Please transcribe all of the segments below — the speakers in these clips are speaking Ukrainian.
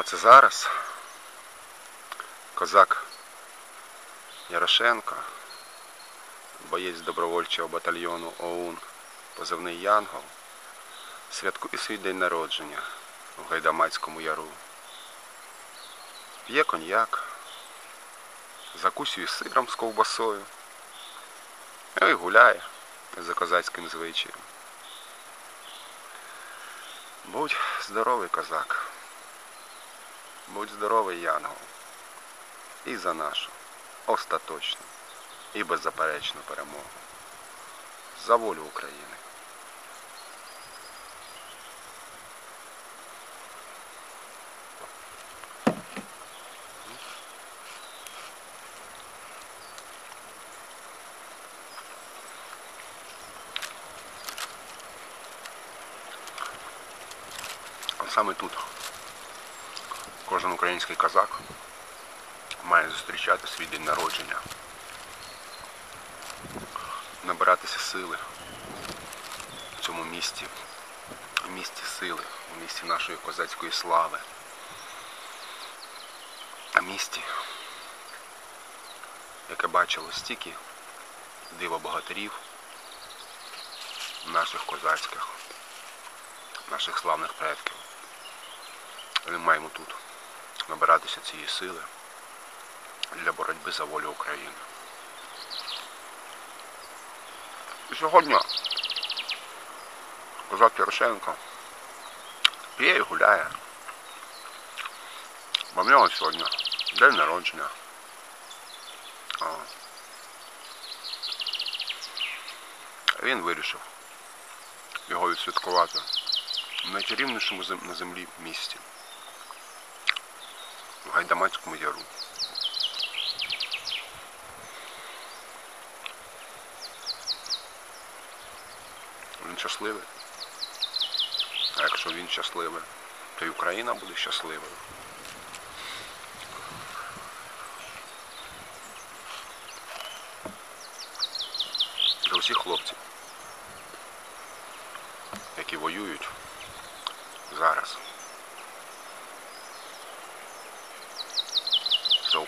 Оце зараз козак Ярошенко, боєць добровольчого батальйону ОУН, позивний Янгол, святкує свій день народження у Гайдамацькому яру. П'є коньяк, закусює сиром з ковбасою, ну і гуляє за козацьким звичаєм. Будь здоровий козак. Будь здоровий, Янгол. І за нашу остаточну і беззаперечну перемогу. За волю України. Саме тут кожен український козак має зустрічати свій день народження, набиратися сили в цьому місті, в місті сили, у місті нашої козацької слави, а місті, яке бачило стільки диво богатирів, наших козацьких, наших славних предків. Ми маємо тут набиратися цієї сили для боротьби за волю України. І сьогодні козак Ярошенко п'є і гуляє. Бо в нього сьогодні день народження. О. Він вирішив його відсвяткувати в найчарівнішому на землі місті. В Гайдамацькому яру. Він щасливий. А якщо він щасливий, то і Україна буде щасливою. Для усіх хлопців, які воюють зараз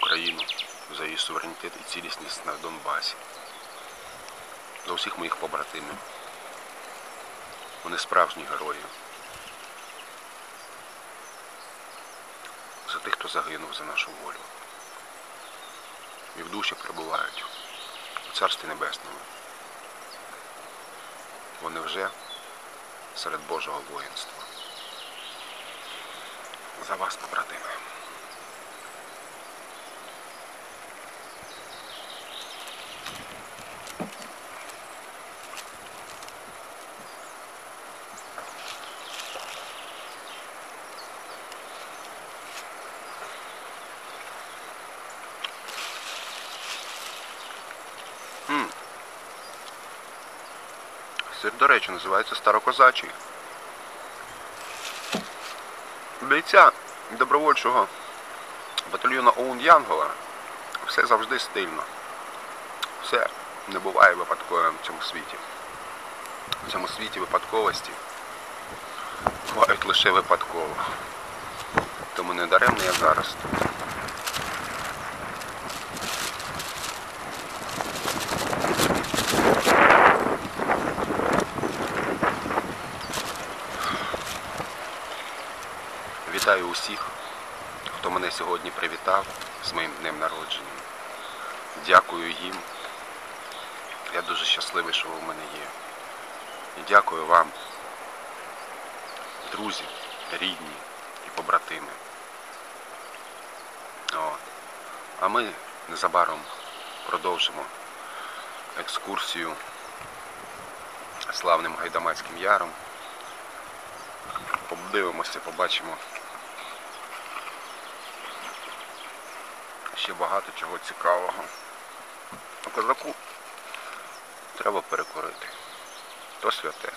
Україну, за її суверенітет і цілісність на Донбасі, за усіх моїх побратимів. Вони справжні герої. За тих, хто загинув за нашу волю. І в душі перебувають у Царстві Небесному. Вони вже серед Божого воїнства. За вас, побратими. Сир, до речі, називається старокозачий. Бійця добровольчого батальйону ОУН Янгола все завжди стильно. Все не буває випадковим в цьому світі. В цьому світі випадковості бувають лише випадково. Тому не даремно я зараз тут. Вітаю усіх, хто мене сьогодні привітав з моїм днем народження. Дякую їм. Я дуже щасливий, що ви в мене є. І дякую вам, друзі, рідні і побратими. О. А ми незабаром продовжимо екскурсію славним Гайдамацьким яром. Подивимося, побачимо. Ще багато чого цікавого. Козаку треба перекорити. То святе.